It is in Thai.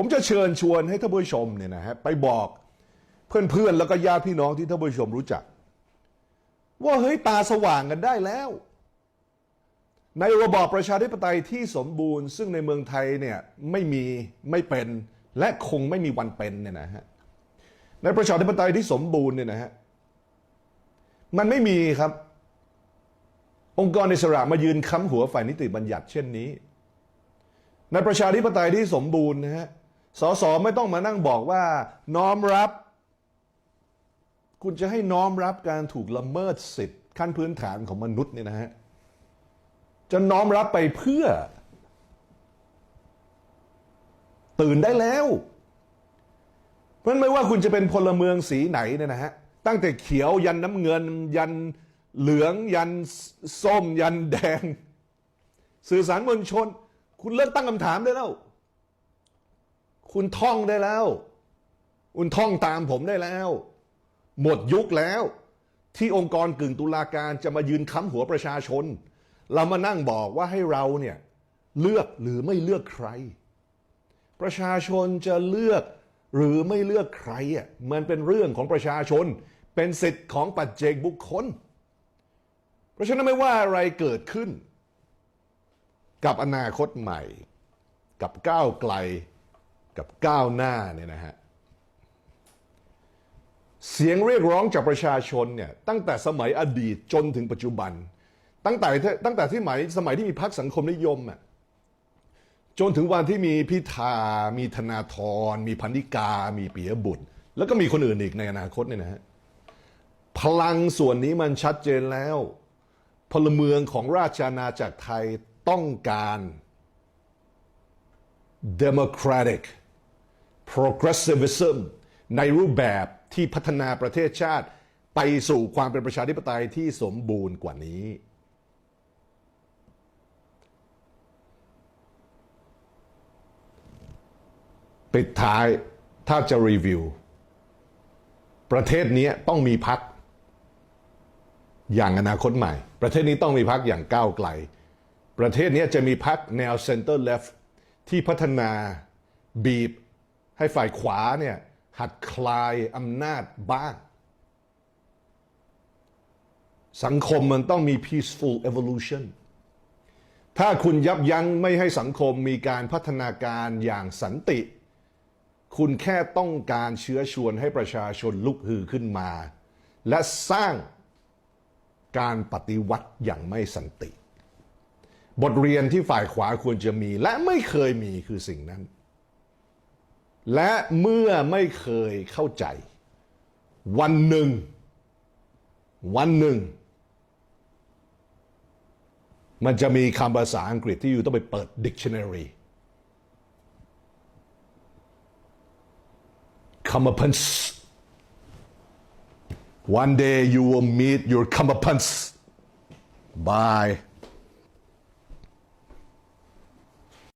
ผมจะเชิญชวนให้ท่านผู้ชมเนี่ยนะฮะไปบอกเพื่อนๆแล้วก็ญาติพี่น้องที่ท่านผู้ชมรู้จัก ว่าเฮ้ยตาสว่างกันได้แล้ว ในระบอบประชาธิปไตยที่สมบูรณ์ ซึ่งในเมืองไทยเนี่ยไม่มีไม่เป็น และคงไม่มีวันเป็นเนี่ยนะฮะในประชาธิปไตยที่สมบูรณ์เนี่ยนะฮะมันไม่มีครับ องค์กรอิสระมายืนค้ำหัวฝ่ายนิติบัญญัติเช่นนี้ ในประชาธิปไตยที่สมบูรณ์นะฮะ สสไม่ต้องมานั่งบอกว่า น้อมรับ คุณจะให้น้อมรับการถูกละเมิดสิทธิ์ขั้นพื้นฐานของมนุษย์เนี่ยนะฮะจะน้อมรับไปเพื่อ ตื่นได้แล้ว เพราะไม่ว่าคุณจะเป็นพลเมืองสีไหนเนี่ยนะฮะตั้งแต่เขียวยันน้ำเงิน ยันเหลืองยันส้มยันแดง สื่อสารมวลชน คุณเลิกตั้งคำถามได้แล้ว คุณท่องได้แล้ว คุณท่องตามผมได้แล้ว หมดยุคแล้ว ที่องค์กรกึ่งตุลาการจะมายืนค้ำหัวประชาชน เรามานั่งบอกว่าให้เราเนี่ยเลือกหรือไม่เลือกใคร ประชาชนจะเลือกหรือไม่เลือกใครอะมันเป็นเรื่องของประชาชน เป็นสิทธิ์ของปัจเจกบุคคล เพราะฉะนั้นไม่ว่าอะไรเกิดขึ้น กับอนาคตใหม่ กับก้าวไกล กับก้าวหน้าเนี่ยนะฮะเสียงเรียกร้องจากประชาชนเนี่ยตั้งแต่สมัยอดีตจนถึงปัจจุบัน ตั้งแต่ตั้งแต่ที่หมายสมัยที่มีพรรคสังคมนิยมอะจนถึงวันที่มีพิธา มีธนาธร มีพันธิกา มีปิยบุตร แล้วก็มีคนอื่นอีกในอนาคตเนี่ยนะฮะพลังส่วนนี้มันชัดเจนแล้ว พลเมืองของราชอาณาจักรไทยต้องการ democratic progressivism ในรูปแบบที่พัฒนาประเทศชาติ ไปสู่ความเป็นประชาธิปไตยที่สมบูรณ์กว่านี้ ปิดท้ายถ้าจะรีวิว ประเทศนี้ต้องมีพัก อย่างอนาคตใหม่ ประเทศนี้ต้องมีพักอย่างก้าวไกล ประเทศนี้จะมีพักแนวเซนเตอร์เลฟที่พัฒนาบีบ ให้ฝ่ายขวาเนี่ยหัดคลายอำนาจบ้าง สังคมมันต้องมี peaceful evolution ถ้าคุณยับยั้งไม่ให้สังคมมีการพัฒนาการอย่างสันติ คุณแค่ต้องการเชื้อชวนให้ประชาชนลุกฮือขึ้นมา และสร้างการปฏิวัติอย่างไม่สันติ บทเรียนที่ฝ่ายขวาควรจะมีและไม่เคยมีคือสิ่งนั้น และเมื่อไม่เคยเข้าใจ วันหนึ่ง วันหนึ่ง มันจะมีคำภาษาอังกฤษที่อยู่ต้องไปเปิด dictionary comeuppance one day you will meet your comeuppance bye